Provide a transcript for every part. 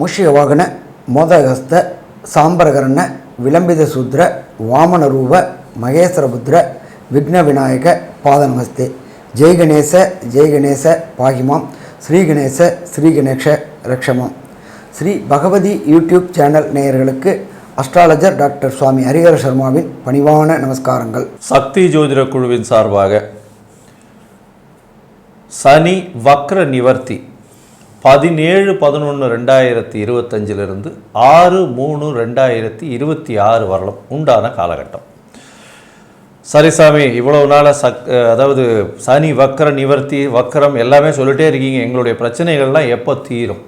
முஷியவாகன மோதகஸ்த சாம்பரகரண விளம்பித சூத்ர வாமன ரூப மகேஸ்வரபுத்திர விக்ன விநாயக பாத நமஸ்தே ஜெய் கணேச ஜெய் கணேச பாகிமாம். ஸ்ரீ கணேச ஸ்ரீ கணேஷ ரக்ஷமாம். ஸ்ரீ பகவதி யூடியூப் சேனல் நேயர்களுக்கு அஸ்ட்ராலஜர் டாக்டர் சுவாமி ஹரிஹர சர்மாவின் பணிவான நமஸ்காரங்கள். சக்தி ஜோதிட குழுவின் சார்பாக சனி வக்ர நிவர்த்தி பதினேழு பதினொன்று ரெண்டாயிரத்தி இருபத்தஞ்சிலிருந்து ஆறு மூணு ரெண்டாயிரத்தி இருபத்தி ஆறு வரலாம் உண்டான காலகட்டம். சரி சாமி இவ்வளவு நாளாக சக் அதாவது சனி வக்கர நிவர்த்தி வக்கரம் எல்லாமே சொல்லிட்டே இருக்கீங்க. எங்களுடைய பிரச்சனைகள்லாம் எப்போ தீரும்?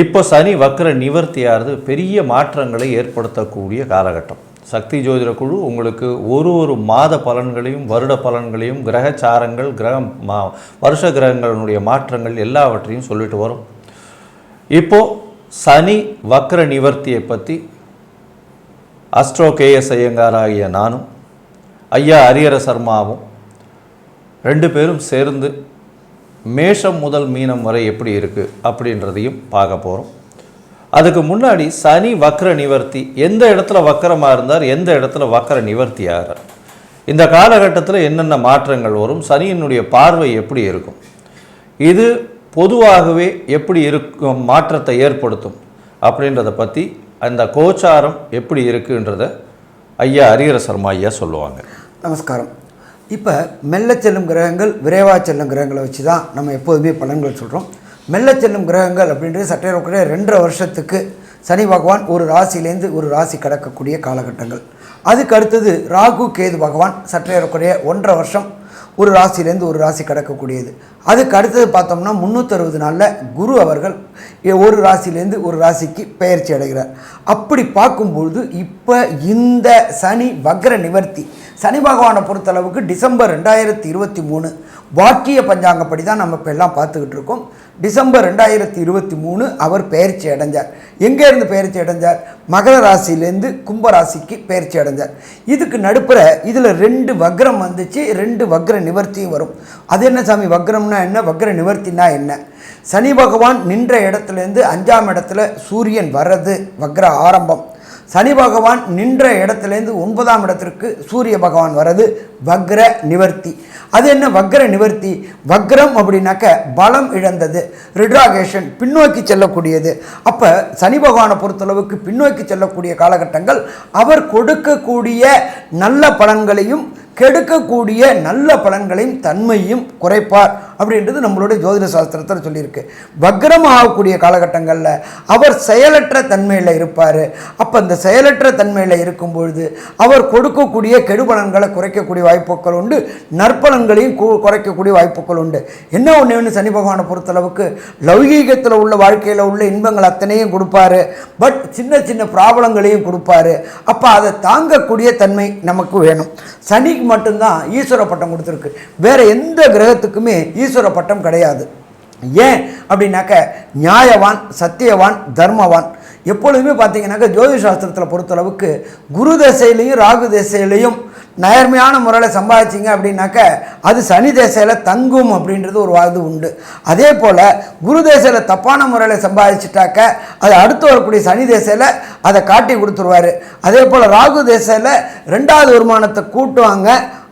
இப்போ சனி வக்கர நிவர்த்தியானது பெரிய மாற்றங்களை ஏற்படுத்தக்கூடிய காலகட்டம். சக்தி ஜோதிட குழு உங்களுக்கு ஒரு ஒரு மாத பலன்களையும் வருட பலன்களையும் கிரகச்சாரங்கள் கிரகம் மா வருஷ கிரகங்களுடைய மாற்றங்கள் எல்லாவற்றையும் சொல்லிட்டு வரும். இப்போது சனி வக்ர நிவர்த்தியை பற்றி அஸ்ட்ரோ கேஎஸ் ஐயங்காராகிய நானும் ஐயா ஹரிஹர சர்மாவும் ரெண்டு பேரும் சேர்ந்து மேஷம் முதல் மீனம் வரை எப்படி இருக்குது அப்படின்றதையும் பார்க்க போகிறோம் அதுக்கு முன்னாடி சனி வக்ர நிவர்த்தி எந்த இடத்துல வக்கரமாக இருந்தார் எந்த இடத்துல வக்கர நிவர்த்தி ஆகிறார் இந்த காலகட்டத்தில் என்னென்ன மாற்றங்கள் வரும் சனியினுடைய பார்வை எப்படி இருக்கும்? இது பொதுவாகவே எப்படி இருக்கும் மாற்றத்தை ஏற்படுத்தும் அப்படின்றத பற்றி அந்த கோச்சாரம் எப்படி இருக்குன்றத ஐயா ஹரிஹர சர்மா ஐயா சொல்லுவாங்க. நமஸ்காரம். இப்போ மெல்ல செல்லும் கிரகங்கள் விரைவாக செல்லும் கிரகங்களை வச்சு தான் நம்ம எப்போதுமே பலன்கள் சொல்கிறோம் மெல்ல செல்லும் கிரகங்கள் அப்படின்றது சட்டையக்கூடிய ரெண்டரை வருஷத்துக்கு சனி பகவான் ஒரு ராசியிலேருந்து ஒரு ராசி கடக்கக்கூடிய காலகட்டங்கள். அதுக்கு அடுத்தது ராகு கேது பகவான் சற்றையக்கூடிய ஒன்றரை வருஷம் ஒரு ராசியிலேருந்து ஒரு ராசி கடக்கக்கூடியது. அதுக்கு அடுத்தது பார்த்தோம்னா முந்நூற்றறுபது நாளில் குரு அவர்கள் ஒரு ராசியிலேருந்து ஒரு ராசிக்கு பெயர்ச்சி அடைகிறார். அப்படி பார்க்கும்பொழுது இப்போ இந்த சனி வக்ர நிவர்த்தி சனி பகவானை பொறுத்தளவுக்கு டிசம்பர் ரெண்டாயிரத்தி இருபத்தி மூணு வாக்கிய பஞ்சாங்கப்படி தான் நம்ம இப்போ எல்லாம் பார்த்துக்கிட்டு இருக்கோம். டிசம்பர் ரெண்டாயிரத்தி இருபத்தி மூணு அவர் பெயர்ச்சி அடைஞ்சார். எங்கேருந்து பெயர்ச்சி அடைஞ்சார்? மகர ராசியிலேருந்து கும்ப ராசிக்கு பெயர்ச்சி அடைஞ்சார். இதுக்கு நடுப்புற இதில் ரெண்டு வக்ரம் வந்துச்சு ரெண்டு வக்ர நிவர்த்தியும் வரும். அது என்ன சாமி? வக்ரம்னா என்ன? வக்ர நிவர்த்தினா என்ன? சனி பகவான் நின்ற இடத்துலேருந்து அஞ்சாம் இடத்துல சூரியன் வர்றது வக்ர ஆரம்பம். சனி பகவான் நின்ற இடத்துலேருந்து ஒன்பதாம் இடத்திற்கு சூரிய பகவான் வர்றது வக்ர நிவர்த்தி அது என்ன வக்ர நிவர்த்தி வக்ரம் அப்படின்னாக்க பலம் இழந்தது ரிட்ராகேஷன் பின்னோக்கி செல்லக்கூடியது. அப்போ சனி பகவானை பொறுத்தளவுக்கு பின்னோக்கி செல்லக்கூடிய காலகட்டங்கள் அவர் கொடுக்கக்கூடிய நல்ல பலன்களையும் கெடுக்கக்கூடிய நல்ல பலன்களையும் தன்மையும் குறைப்பார் அப்படின்றது நம்மளுடைய ஜோதிட சாஸ்திரத்தில் சொல்லியிருக்கு. வக்ரம் ஆகக்கூடிய காலகட்டங்களில் அவர் செயலற்ற தன்மையில் இருப்பார். அப்போ அந்த செயலற்ற தன்மையில் இருக்கும் பொழுது அவர் கொடுக்கக்கூடிய கெடுபலன்களை குறைக்கக்கூடிய வாய்ப்புகள் உண்டு. நற்பலன்களையும் குறைக்கக்கூடிய வாய்ப்புகள் உண்டு. என்ன ஒன்று ஒன்று சனி பகவானை பொறுத்தளவுக்கு லௌகீகத்தில் உள்ள வாழ்க்கையில் உள்ள இன்பங்கள் அத்தனையும் கொடுப்பாரு. பட் சின்ன சின்ன ப்ராப்ளங்களையும் கொடுப்பாரு. அப்போ அதை தாங்கக்கூடிய தன்மை நமக்கு வேணும். சனி சனிக்கு மட்டும்தான் ஈஸ்வர பட்டம் கொடுத்துருக்கு. வேற எந்த கிரகத்துக்குமே ஈஸ்வர பட்டம் கிடையாது. ஏன் அப்படின்னாக்க நியாயவான் சத்தியவான் தர்மவான். எப்பொழுதுமே பார்த்தீங்கன்னாக்க ஜோதிஷ சாஸ்திரத்தில் பொறுத்தளவுக்கு குரு தசையிலையும் ராகு தசையிலையும் நேர்மையான முறையில் சம்பாதிச்சிங்க அப்படின்னாக்க அது சனி தேசையில் தங்கும் அப்படின்றது ஒரு இது உண்டு. அதே போல் குரு தேசையில் தப்பான முறையில் சம்பாதிச்சிட்டாக்க அது அடுத்து வரக்கூடிய சனி தேசையில் அதை காட்டி கொடுத்துருவாரு. அதே போல் ராகு தேசையில் ரெண்டாவது வருமானத்தை கூட்டுவாங்க.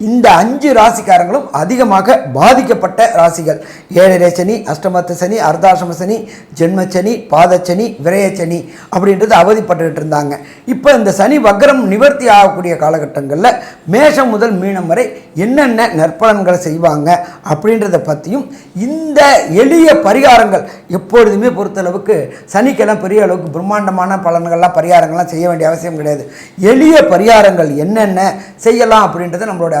இந்த அஞ்சு ராசிக்காரங்களும் அதிகமாக பாதிக்கப்பட்ட ராசிகள். ஏழரை சனி அஷ்டமத்து சனி அர்த்தாசிரம சனி ஜென்மச்சனி பாதச்சனி விரயச்சனி அப்படின்றது அவதிப்பட்டுக்கிட்டு இருந்தாங்க. இப்போ இந்த சனி வக்ரம் நிவர்த்தி ஆகக்கூடிய காலகட்டங்களில் மேஷம் முதல் மீனம் வரை என்னென்ன நற்பலன்களை செய்வாங்க அப்படின்றத பற்றியும் இந்த எளிய பரிகாரங்கள் எப்பொழுதுமே பொறுத்தளவுக்கு சனிக்கெல்லாம் பெரிய அளவுக்கு பிரம்மாண்டமான பலன்கள்லாம் பரிகாரங்கள்லாம் செய்ய வேண்டிய அவசியம் கிடையாது. எளிய பரிகாரங்கள் என்னென்ன செய்யலாம் அப்படின்றத நம்மளுடைய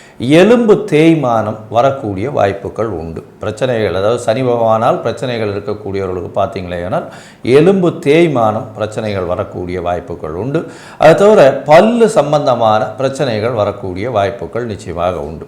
எலும்பு தேய்மானம் வரக்கூடிய வாய்ப்புகள் உண்டு. பிரச்சனைகள் அதாவது சனி பகவானால் பிரச்சனைகள் இருக்கக்கூடியவர்களுக்கு பார்த்தீங்களேனால் எலும்பு தேய்மானம் பிரச்சனைகள் வரக்கூடிய வாய்ப்புகள் உண்டு. அது தவிர பல்லு சம்பந்தமான பிரச்சனைகள் வரக்கூடிய வாய்ப்புகள் நிச்சயமாக உண்டு.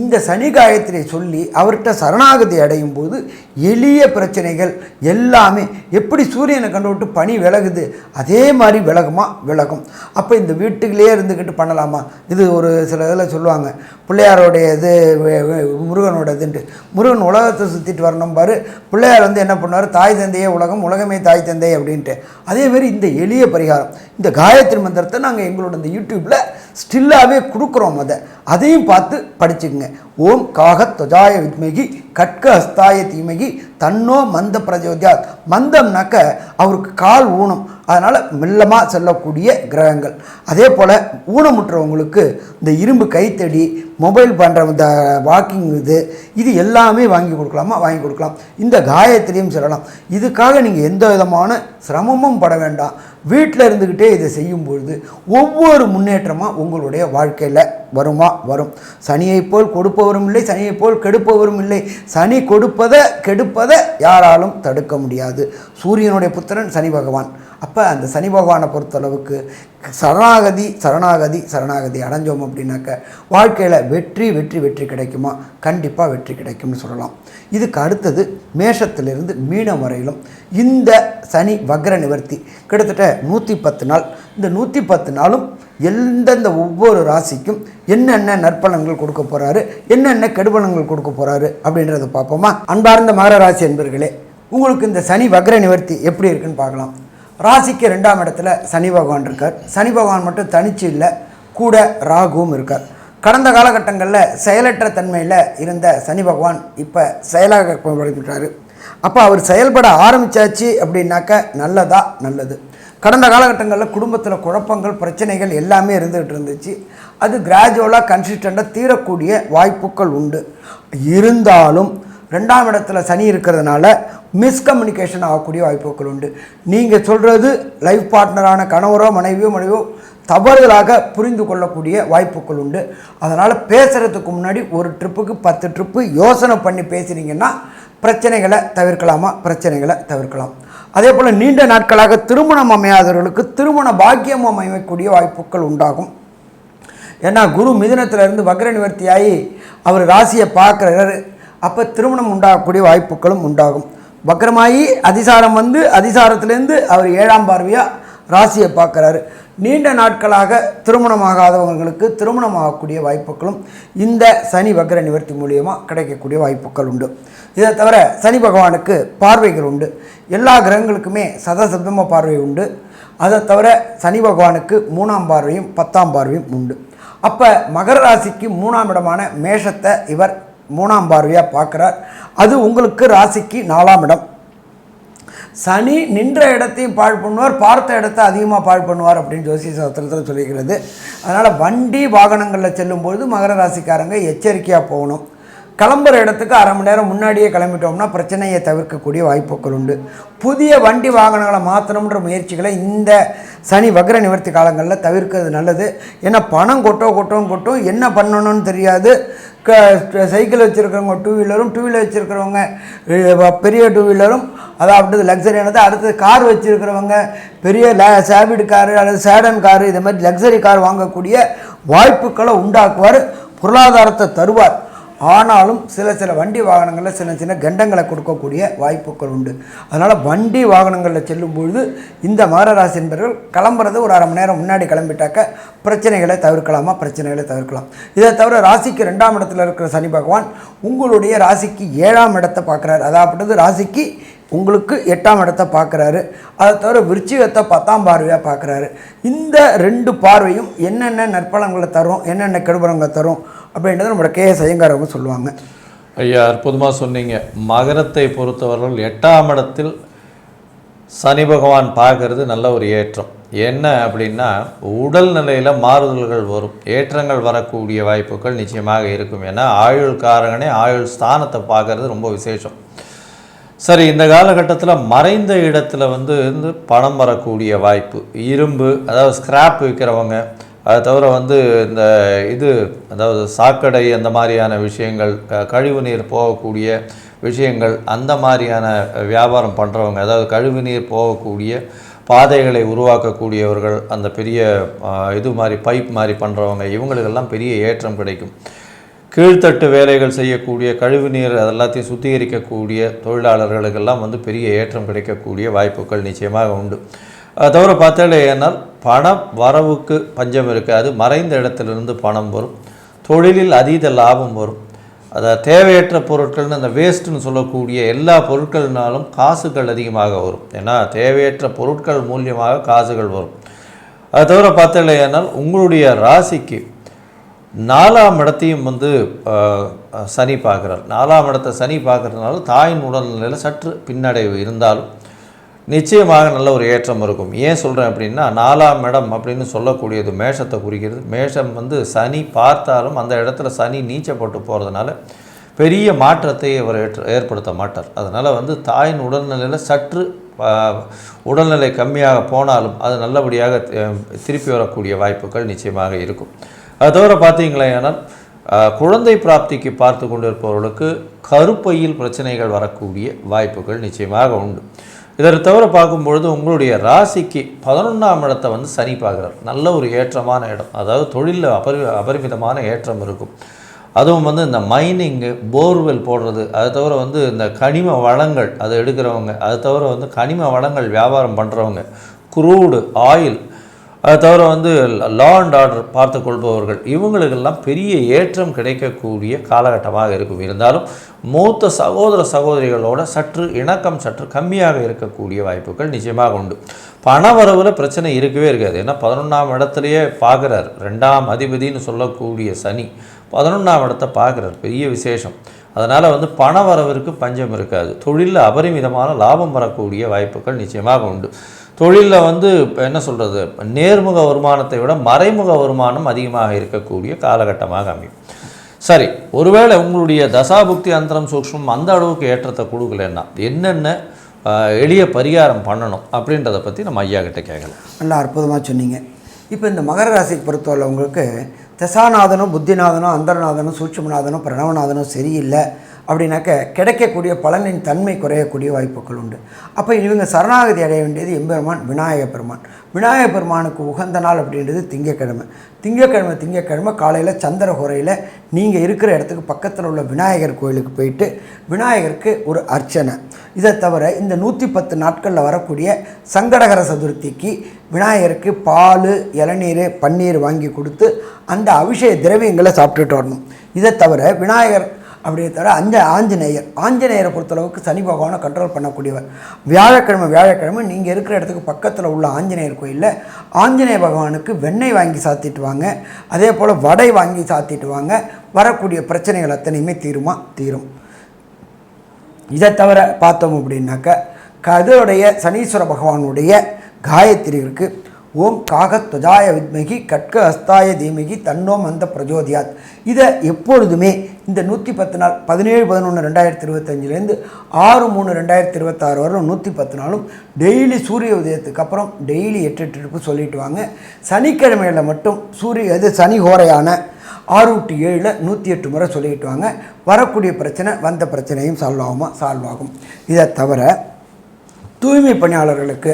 இந்த சனி காயத்திரை சொல்லி அவர்கிட்ட சரணாகதி அடையும் போது எளிய பிரச்சனைகள் எல்லாமே எப்படி சூரியனை கண்டு விட்டு பனி விலகுது? அதே மாதிரி விலகுமா? விலகும். அப்போ இந்த வீட்டுக்குள்ளேயே இருந்துக்கிட்டு பண்ணலாமா? இது ஒரு சில இதில் சொல்லுவாங்க. பிள்ளையாரோடைய இது முருகனோட இதுன்ட்டு முருகன் உலகத்தை சுற்றிட்டு வரணும் பாரு. பிள்ளையார் வந்து என்ன பண்ணுவார்? தாய் தந்தையே உலகம் உலகமே தாய் தந்தை அப்படின்ட்டு. அதேமாரி இந்த எளிய பரிகாரம். இந்த காயத்ரி மந்திரத்தை நாங்கள் எங்களோட இந்த யூடியூப்பில் ஸ்டில்லாகவே கொடுக்குறோம் அதை. அதையும் பார்த்து படிச்சுக்கோங்க. ஓம் காக துவஜாய வித்மகி கட்க ஹஸ்தாய தீமகி தன்னோ மந்த பிரஜோத்யாத். மந்தம்னாக்க அவருக்கு கால் ஊனம் அதனால் மெல்லமாக செல்லக்கூடிய கிரகங்கள். அதே போல் ஊனமுற்றவங்களுக்கு இந்த இரும்பு கைத்தடி மொபைல் பண்ணுற இந்த வாக்கிங் இது இது எல்லாமே வாங்கி கொடுக்கலாமா? வாங்கி கொடுக்கலாம். இந்த காயத்திலையும் சொல்லலாம். இதுக்காக நீங்கள் எந்த விதமான சிரமமும் பட வேண்டாம். வீட்டில் இருந்துக்கிட்டே இதை செய்யும் பொழுது ஒவ்வொரு முன்னேற்றமாக உங்களுடைய வாழ்க்கையில் வருமா? வரும். சனியை போல் கொடுப்பவரும் இல்லை சனியை போல் கெடுப்பவரும் இல்லை. சனி கொடுப்பதை கெடுப்பதை யாராலும் தடுக்க முடியாது. சூரியனுடைய புத்திரன் சனி பகவான். அப்போ அந்த சனி பகவானை பொறுத்தளவுக்கு சரணாகதி சரணாகதி சரணாகதி அடைஞ்சோம் அப்படின்னாக்க வாழ்க்கையில் வெற்றி வெற்றி வெற்றி கிடைக்குமா? கண்டிப்பாக வெற்றி கிடைக்கும்னு சொல்லலாம். இதுக்கு அடுத்தது மேஷத்திலிருந்து மீனம் வரையிலும் இந்த சனி வக்ர நிவர்த்தி கிட்டத்தட்ட நூற்றி பத்து நாள். இந்த நூற்றி பத்து நாளும் எந்தெந்த ஒவ்வொரு ராசிக்கும் என்னென்ன நற்பலன்கள் கொடுக்க போகிறாரு என்னென்ன கெடுபலன்கள் கொடுக்க போகிறாரு அப்படின்றத பார்ப்போமா? அன்பார்ந்த மகர ராசி என்பர்களே உங்களுக்கு இந்த சனி வக்ர நிவர்த்தி எப்படி இருக்குன்னு பார்க்கலாம். ராசிக்கு ரெண்டாம் இடத்துல சனி பகவான் இருக்கார். சனி பகவான் மட்டும் தனிச்சு இல்லை கூட ராகுவும் இருக்கார். கடந்த காலகட்டங்களில் செயலற்ற தன்மையில் இருந்த சனி பகவான் இப்போ செயலாக படுத்திட்டாரு அப்போ அவர் செயல்பட ஆரம்பித்தாச்சு அப்படின்னாக்க நல்லதா? நல்லது. கடந்த காலகட்டங்களில் குடும்பத்தில் குழப்பங்கள் பிரச்சனைகள் எல்லாமே இருந்துகிட்டு இருந்துச்சு. அது கிராஜுவலாக கன்சிஸ்டண்ட்டாக தீரக்கூடிய வாய்ப்புகள் உண்டு. இருந்தாலும் ரெண்டாம் இடத்துல சனி இருக்கிறதுனால மிஸ்கம்யூனிகேஷன் ஆகக்கூடிய வாய்ப்புகள் உண்டு. நீங்கள் சொல்கிறது லைஃப் பார்ட்னரான கணவரோ மனைவியோ மனைவியோ தவறுதலாக புரிந்து கொள்ளக்கூடிய வாய்ப்புகள் உண்டு. அதனால் பேசுகிறதுக்கு முன்னாடி ஒரு ட்ரிப்புக்கு பத்து ட்ரிப்பு யோசனை பண்ணி பேசுகிறீங்கன்னா பிரச்சனைகளை தவிர்க்கலாமா? பிரச்சனைகளை தவிர்க்கலாம். அதே போல் நீண்ட நாட்களாக திருமணம் அமையாதவர்களுக்கு திருமண பாக்கியம் அமையக்கூடிய வாய்ப்புகள் உண்டாகும். ஏன்னா குரு மிதனத்திலிருந்து வக்ர நிவர்த்தியாகி அவர் ராசியை பார்க்குறாரு. அப்போ திருமணம் உண்டாகக்கூடிய வாய்ப்புகளும் உண்டாகும். வக்கரமாயி அதிசாரம் வந்து அதிசாரத்திலேருந்து அவர் ஏழாம் பார்வையாக ராசியை பார்க்குறாரு. நீண்ட நாட்களாக திருமணமாகாதவங்களுக்கு திருமணமாகக்கூடிய வாய்ப்புகளும் இந்த சனி வக்கர நிவர்த்தி மூலியமாக கிடைக்கக்கூடிய வாய்ப்புகள் உண்டு. இதை தவிர சனி பகவானுக்கு பார்வைகள் உண்டு. எல்லா கிரகங்களுக்குமே சதசப்தம பார்வை உண்டு. அதை தவிர சனி பகவானுக்கு மூணாம் பார்வையும் பத்தாம் பார்வையும் உண்டு. அப்போ மகர ராசிக்கு மூணாம் இடமான மேஷத்தை இவர் மூணாம் பார்வையாக பார்க்குறார். அது உங்களுக்கு ராசிக்கு நாலாம் இடம். சனி நின்ற இடத்தையும் பாழ் பண்ணுவார் பார்த்த இடத்த அதிகமாக பாழ் பண்ணுவார் அப்படின்னு ஜோசிய சாஸ்திரத்தில் சொல்லிக்கிறது அதனால் வண்டி வாகனங்களில் செல்லும்பொழுது மகர ராசிக்காரங்க எச்சரிக்கையாக போகணும். கிளம்புற இடத்துக்கு அரை மணி நேரம் முன்னாடியே கிளம்பிட்டோம்னா பிரச்சனையை தவிர்க்கக்கூடிய வாய்ப்புகள் உண்டு. புதிய வண்டி வாகனங்களை மாற்றணுன்ற முயற்சிகளை இந்த சனி வக்ர நிவர்த்தி காலங்களில் தவிர்க்கிறது நல்லது. ஏன்னா பணம் கொட்டோ கொட்டோன்னு கொட்டும் என்ன பண்ணணும்னு தெரியாது. க சைக்கிள் வச்சுருக்கிறவங்க டூ வீலரும் டூ வீலர் வச்சுருக்கிறவங்க பெரிய டூ வீலரும் அதாவது லக்ஸரியானது அடுத்தது கார் வச்சுருக்கிறவங்க பெரிய ல சேபிட் காரு அல்லது சேடன் காரு இது மாதிரி லக்ஸரி கார் வாங்கக்கூடிய வாய்ப்புகளை உண்டாக்குவார் பொருளாதாரத்தை தருவார். ஆனாலும் சில சில வண்டி வாகனங்களில் சின்ன சின்ன கண்டங்களை கொடுக்கக்கூடிய வாய்ப்புகள் உண்டு. அதனால் வண்டி வாகனங்களில் செல்லும் பொழுது இந்த மகர ராசி என்பவர்கள் கிளம்புறது ஒரு அரை மணி நேரம் முன்னாடி கிளம்பிட்டாக்க பிரச்சனைகளை தவிர்க்கலாமா? பிரச்சனைகளை தவிர்க்கலாம். இதை தவிர ராசிக்கு ரெண்டாம் இடத்துல இருக்கிற சனி பகவான் உங்களுடைய ராசிக்கு ஏழாம் இடத்தை பார்க்குறாரு. அதாவது ராசிக்கு உங்களுக்கு எட்டாம் இடத்தை பார்க்குறாரு. அதை தவிர விருச்சிகத்தை பத்தாம் பார்வையாக பார்க்குறாரு. இந்த ரெண்டு பார்வையும் என்னென்ன நற்பலங்களை தரும் என்னென்ன கெடுபலங்களை தரும் அப்படின்றத நம்மளோட கே எஸ் ஐயங்கார் அவங்க சொல்லுவாங்க. ஐயா அற்புதமாக சொன்னீங்க. மகரத்தை பொறுத்தவரையில் எட்டாம் இடத்தில் சனி பகவான் பார்க்கறது நல்ல ஒரு ஏற்றம். என்ன அப்படின்னா உடல் நிலையில் மாறுதல்கள் வரும். ஏற்றங்கள் வரக்கூடிய வாய்ப்புகள் நிச்சயமாக இருக்கும். ஏன்னா ஆயுள் காரகனே ஆயுள் ஸ்தானத்தை பார்க்கறது ரொம்ப விசேஷம். சரி இந்த காலகட்டத்தில் மறைந்த இடத்துல வந்து பணம் வரக்கூடிய வாய்ப்பு. இரும்பு அதாவது ஸ்கிராப் விற்கிறவங்க அதை தவிர வந்து இந்த இது அதாவது சாக்கடை அந்த மாதிரியான விஷயங்கள் க- கழிவு நீர் போகக்கூடிய விஷயங்கள் அந்த மாதிரியான வியாபாரம் பண்ணுறவங்க அதாவது கழிவு நீர் போகக்கூடிய பாதைகளை உருவாக்கக்கூடியவர்கள் அந்த பெரிய இது மாதிரி பைப் மாதிரி பண்ணுறவங்க இவங்களுக்கெல்லாம் பெரிய ஏற்றம் கிடைக்கும். கீழ்த்தட்டு வேலைகள் செய்யக்கூடிய கழிவுநீர் அதெல்லாத்தையும் சுத்திகரிக்கக்கூடிய தொழிலாளர்களுக்கெல்லாம் வந்து பெரிய ஏற்றம் கிடைக்கக்கூடிய வாய்ப்புகள் நிச்சயமாக உண்டு. தவிர பார்த்தாலேயானால் பணம் வரவுக்கு பஞ்சம் இருக்காது. மறைந்த இடத்திலிருந்து பணம் வரும். தொழிலில் அதீத லாபம் வரும். அதை தேவையற்ற பொருட்கள்னு அந்த வேஸ்ட்டுன்னு சொல்லக்கூடிய எல்லா பொருட்கள்னாலும் காசுகள் அதிகமாக வரும். ஏன்னா தேவையற்ற பொருட்கள் மூலியமாக காசுகள் வரும். அதை தவிர பார்த்தாலேயானால் உங்களுடைய ராசிக்கு நாலாம் இடத்தையும் வந்து சனி பார்க்குறார். நாலாம் இடத்தை சனி பார்க்கறதுனால தாயின் உடல்நிலையில் சற்று பின்னடைவு இருந்தாலும் நிச்சயமாக நல்ல ஒரு ஏற்றம் இருக்கும். ஏன் சொல்கிறேன் அப்படின்னா நாலாம் இடம் அப்படின்னு சொல்லக்கூடியது மேஷத்தை குறிக்கிறது. மேஷம் வந்து சனி பார்த்தாலும் அந்த இடத்துல சனி நீச்சப்பட்டு போகிறதுனால பெரிய மாற்றத்தை அவர் ஏற்ற ஏற்படுத்த மாட்டார். அதனால் வந்து தாயின் உடல்நிலையில் சற்று உடல்நிலை கம்மியாக போனாலும் அது நல்லபடியாக திருப்பி வரக்கூடிய வாய்ப்புகள் நிச்சயமாக இருக்கும். அது தவிர பார்த்தீங்களேனால் குழந்தை பிராப்திக்கு பார்த்து கொண்டிருப்பவர்களுக்கு கருப்பையில் பிரச்சனைகள் வரக்கூடிய வாய்ப்புகள் நிச்சயமாக உண்டு. இதை தவிர பார்க்கும்பொழுது உங்களுடைய ராசிக்கு பதினொன்றாம் இடத்தை வந்து சனி பார்க்குறார். நல்ல ஒரு ஏற்றமான இடம். அதாவது தொழிலில் அபரி அபரிமிதமான ஏற்றம் இருக்கும். அதுவும் வந்து இந்த மைனிங்கு போர்வெல் போடுறது அது தவிர வந்து இந்த கனிம வளங்கள் அதை எடுக்கிறவங்க அது தவிர வந்து கனிம வளங்கள் வியாபாரம் பண்ணுறவங்க குரூடு ஆயில் அது தவிர வந்து லா அண்ட் ஆர்டர் பார்த்து கொள்பவர்கள் இவங்களுக்கெல்லாம் பெரிய ஏற்றம் கிடைக்கக்கூடிய காலகட்டமாக இருக்கும். இருந்தாலும் மூத்த சகோதர சகோதரிகளோட சற்று இணக்கம் சற்று கம்மியாக இருக்கக்கூடிய வாய்ப்புகள் நிச்சயமாக உண்டு. பண வரவில் பிரச்சனை இருக்கவே இருக்காது. ஏன்னா பதினொன்றாம் இடத்துலையே பார்க்குறார். ரெண்டாம் அதிபதின்னு சொல்லக்கூடிய சனி பதினொன்றாம் இடத்தை பார்க்குறார். பெரிய விசேஷம். அதனால் வந்து பண வரவிற்கு பஞ்சம் இருக்காது. தொழிலில் அபரிமிதமான லாபம் வரக்கூடிய வாய்ப்புகள் நிச்சயமாக உண்டு. தொழிலில் வந்து என்ன சொல்கிறது நேர்முக வருமானத்தை விட மறைமுக வருமானம் அதிகமாக இருக்கக்கூடிய காலகட்டமாக அமையும். சரி ஒருவேளை உங்களுடைய தசாபுக்தி அந்தரம் சூக்ஷ்மம் அந்த அளவுக்கு ஏற்றத்தை கொடுக்கலன்னா என்னென்ன எளிய பரிகாரம் பண்ணணும் அப்படின்றத பற்றி நம்ம ஐயா கிட்ட கேட்கலாம். நல்லா அற்புதமாக சொன்னீங்க. இப்போ இந்த மகர ராசிக்கு பொறுத்தவரை உங்களுக்கு தசாநாதனும் புத்திநாதனும் அந்தரநாதனும் சூட்சமநாதனும் பிரணவநாதனும் சரியில்லை. அப்படின்னாக்க கிடைக்கக்கூடிய பலனின் தன்மை குறையக்கூடிய வாய்ப்புகள் உண்டு. அப்போ இவங்க சரணாகதி அடைய வேண்டியது எம்பெருமான் விநாயக பெருமான். விநாயக பெருமானுக்கு உகந்த நாள் அப்படின்றது திங்கக்கிழமை. திங்கக்கிழமை திங்கக்கிழமை காலையில் சந்திரஹோரையில் நீங்கள் இருக்கிற இடத்துக்கு பக்கத்தில் உள்ள விநாயகர் கோயிலுக்கு போயிட்டு விநாயகருக்கு ஒரு அர்ச்சனை. இதை தவிர இந்த நூற்றி பத்து நாட்களில் வரக்கூடிய சங்கடகர சதுர்த்திக்கு விநாயகருக்கு பால் இளநீர் பன்னீர் வாங்கி கொடுத்து அந்த அபிஷேக திரவியங்களை சாப்பிட்டுட்டு வரணும். இதை தவிர விநாயகர் அப்படியே தவிர அந்த ஆஞ்சநேயர் ஆஞ்சநேயரை பொறுத்தளவுக்கு சனி பகவானை கண்ட்ரோல் பண்ணக்கூடியவர். வியாழக்கிழமை வியாழக்கிழமை நீங்கள் இருக்கிற இடத்துக்கு பக்கத்தில் உள்ள ஆஞ்சநேயர் கோயிலில் ஆஞ்சநேய பகவானுக்கு வெண்ணெய் வாங்கி சாத்திட்டு வாங்க. அதே போல் வடை வாங்கி சாத்திட்டு வாங்க. வரக்கூடிய பிரச்சனைகள் அத்தனையுமே தீருமா? தீரும். இதை தவிர பார்த்தோம் அப்படின்னாக்க கதருடைய சனீஸ்வர பகவானுடைய காயத்ரி இருக்குது ஓம் காகத்வஜாய வித்மகி கட்க அஸ்தாய தீமகி தன்னோம் அந்த பிரஜோதியாத். இதை எப்பொழுதுமே இந்த நூற்றி பத்து நாள் பதினேழு பதினொன்று ரெண்டாயிரத்தி இருபத்தஞ்சிலேருந்து ஆறு மூணு ரெண்டாயிரத்தி இருபத்தாறு வரும் நூற்றி பத்து நாளும் டெய்லி சூரிய உதயத்துக்கு அப்புறம் டெய்லி எட்டு எட்டு ட்ரிப்பு சொல்லிட்டு வாங்க. சனிக்கிழமையில் மட்டும் சூரிய அது சனி ஹோரையான ஆறு டு ஏழில் நூற்றி எட்டு முறை சொல்லிட்டு வாங்க. வரக்கூடிய பிரச்சனை வந்த பிரச்சனையும் சால்வ் ஆகுமா சால்வ் ஆகும். இதை தவிர தூய்மை பணியாளர்களுக்கு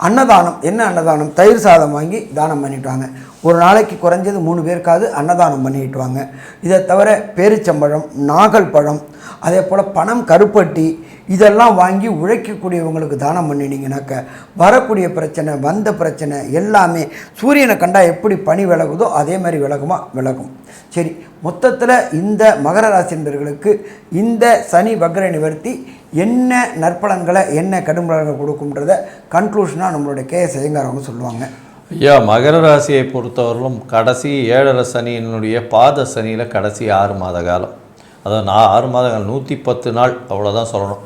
அன்னதானம் என்ன அன்னதானம்? தயிர் சாதம் வாங்கி தானம் பண்ணிவிட்டு வாங்க ஒரு நாளைக்கு குறைஞ்சது மூணு பேருக்காவது அன்னதானம் பண்ணிவிட்டுவாங்க இதை தவிர பேரிச்சம்பழம் நாகல் பழம் அதே போல் பணம் கருப்பட்டி இதெல்லாம் வாங்கி உழைக்கக்கூடியவங்களுக்கு தானம் பண்ணினீங்கனாக்க வரக்கூடிய பிரச்சனை வந்த பிரச்சனை எல்லாமே சூரியனை கண்டால் எப்படி பனி விலகுதோ அதே மாதிரி விலகுமா? விலகும். சரி மொத்தத்தில் இந்த மகர ராசி இந்த சனி வக்ர நிவர்த்தி என்ன நற்பலன்களை என்ன கடும்பலன்களை கொடுக்கும்ன்றத கன்க்ளூஷனாக நம்மளுடைய கே எஸ் ஐயங்காரவங்க சொல்லுவாங்க. ஐயா மகர ராசியை பொறுத்தவரையிலும் கடைசி ஏழரை சனியினுடைய பாத சனியில் கடைசி ஆறு மாத காலம். அதான் நான் ஆறு மாதங்கள் நூற்றி பத்து நாள் அவ்வளோதான் சொல்லணும்.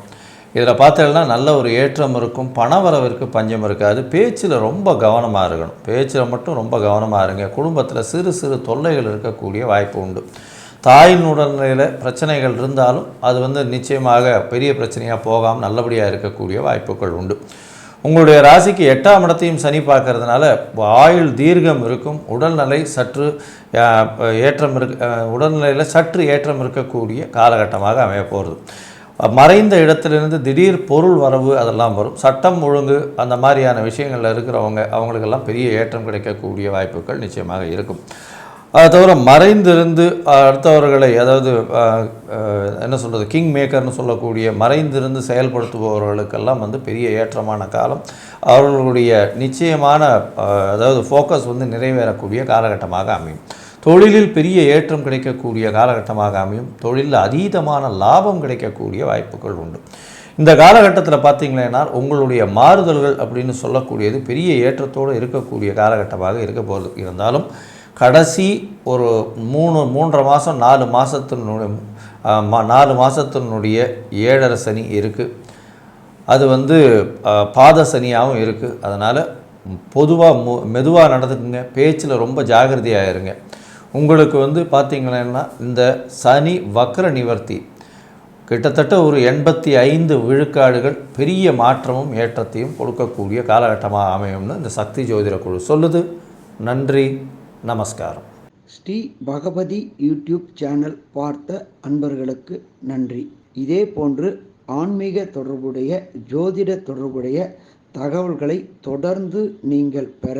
இதில் பார்த்தீங்கன்னா நல்ல ஒரு ஏற்றம் இருக்கும் பணவரவிற்கு பஞ்சம் இருக்காது பேச்சில் ரொம்ப கவனமாக இருக்கணும். பேச்சில் மட்டும் ரொம்ப கவனமாக இருங்க. குடும்பத்தில் சிறு சிறு தொல்லைகள் இருக்கக்கூடிய வாய்ப்பு உண்டு. தாயின் உடல்நிலையில் பிரச்சனைகள் இருந்தாலும் அது வந்து நிச்சயமாக பெரிய பிரச்சனையாக போகாமல் நல்லபடியாக இருக்கக்கூடிய வாய்ப்புகள் உண்டு. உங்களுடைய ராசிக்கு எட்டாம் இடத்தையும் சனி பார்க்கறதுனால ஆயுள் தீர்க்கம் இருக்கும். உடல்நிலை சற்று ஏற்றம் இருக்க உடல்நிலையில் சற்று ஏற்றம் இருக்கக்கூடிய காலகட்டமாக அமைய போகிறது. மறைந்த இடத்திலிருந்து திடீர் பொருள் வரவு அதெல்லாம் வரும். சட்டம் ஒழுங்கு அந்த மாதிரியான விஷயங்களில் இருக்கிறவங்க அவங்களுக்கெல்லாம் பெரிய ஏற்றம் கிடைக்கக்கூடிய வாய்ப்புகள் நிச்சயமாக இருக்கும். அதை தவிர மறைந்திருந்து அடுத்தவர்களை அதாவது என்ன சொல்கிறது கிங் மேக்கர்னு சொல்லக்கூடிய மறைந்திருந்து செயல்படுத்துபவர்களுக்கெல்லாம் வந்து பெரிய ஏற்றமான காலம். அவர்களுடைய நிச்சயமான அதாவது ஃபோக்கஸ் வந்து நிறைவேறக்கூடிய காலகட்டமாக அமையும். தொழிலில் பெரிய ஏற்றம் கிடைக்கக்கூடிய காலகட்டமாக அமையும். தொழிலில் அதீதமான லாபம் கிடைக்கக்கூடிய வாய்ப்புகள் உண்டு. இந்த காலகட்டத்தில் பார்த்தீங்களேன்னா உங்களுடைய மாறுதல்கள் அப்படின்னு சொல்லக்கூடியது பெரிய ஏற்றத்தோடு இருக்கக்கூடிய காலகட்டமாக இருக்க போகுது இருந்தாலும் கடைசி ஒரு மூணு மூன்றரை மாதம் நாலு மாதத்தினுடைய நாலு மாதத்தினுடைய ஏழரை சனி இருக்குது அது வந்து பாத சனியாகவும் இருக்குது அதனால் பொதுவாக மு மெதுவாக நடந்துக்குங்க. பேச்சில் ரொம்ப ஜாகிரதையாக இருங்க. உங்களுக்கு வந்து பார்த்தீங்கன்னா இந்த சனி வக்ர நிவர்த்தி கிட்டத்தட்ட ஒரு எண்பத்தி ஐந்து விழுக்காடுகள் பெரிய மாற்றமும் ஏற்றத்தையும் கொடுக்கக்கூடிய காலகட்டமாக அமையும்னு இந்த சக்தி ஜோதிட குழு சொல்லுது. நன்றி நமஸ்காரம். ஸ்ரீ பகவதி யூடியூப் சேனல் பார்த்த அன்பர்களுக்கு நன்றி. இதே போன்று ஆன்மீக தொடர்புடைய ஜோதிட தொடர்புடைய தகவல்களை தொடர்ந்து நீங்கள் பெற